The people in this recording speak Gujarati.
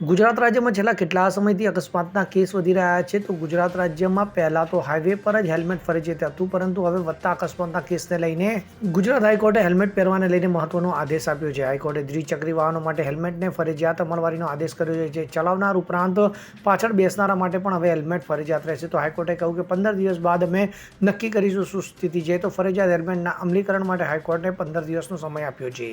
ગુજરાત રાજ્યમાં છેલ્લા કેટલા સમયથી અકસ્માતના કેસ વધી રહ્યા છે? તો ગુજરાત રાજ્યમાં પહેલાં તો હાઈવે પર જ હેલ્મેટ ફરજિયાત હતું, પરંતુ હવે વધતા અકસ્માતના કેસને લઈને ગુજરાત હાઈકોર્ટે હેલ્મેટ પહેરવાને લઈને મહત્વનો આદેશ આપ્યો છે. હાઈકોર્ટે દ્વિચક્રી વાહનો માટે હેલ્મેટને ફરજિયાત અમલવારીનો આદેશ કર્યો છે ચલાવનાર ઉપરાંત પાછળ બેસનારા માટે પણ હવે હેલ્મેટ ફરજિયાત રહેશે. તો હાઈકોર્ટે કહ્યું કે પંદર દિવસ બાદ અમે નક્કી કરીશું શું સ્થિતિ છે? તો ફરજિયાત હેલ્મેટના અમલીકરણ માટે હાઈકોર્ટે પંદર દિવસનો સમય આપ્યો છે.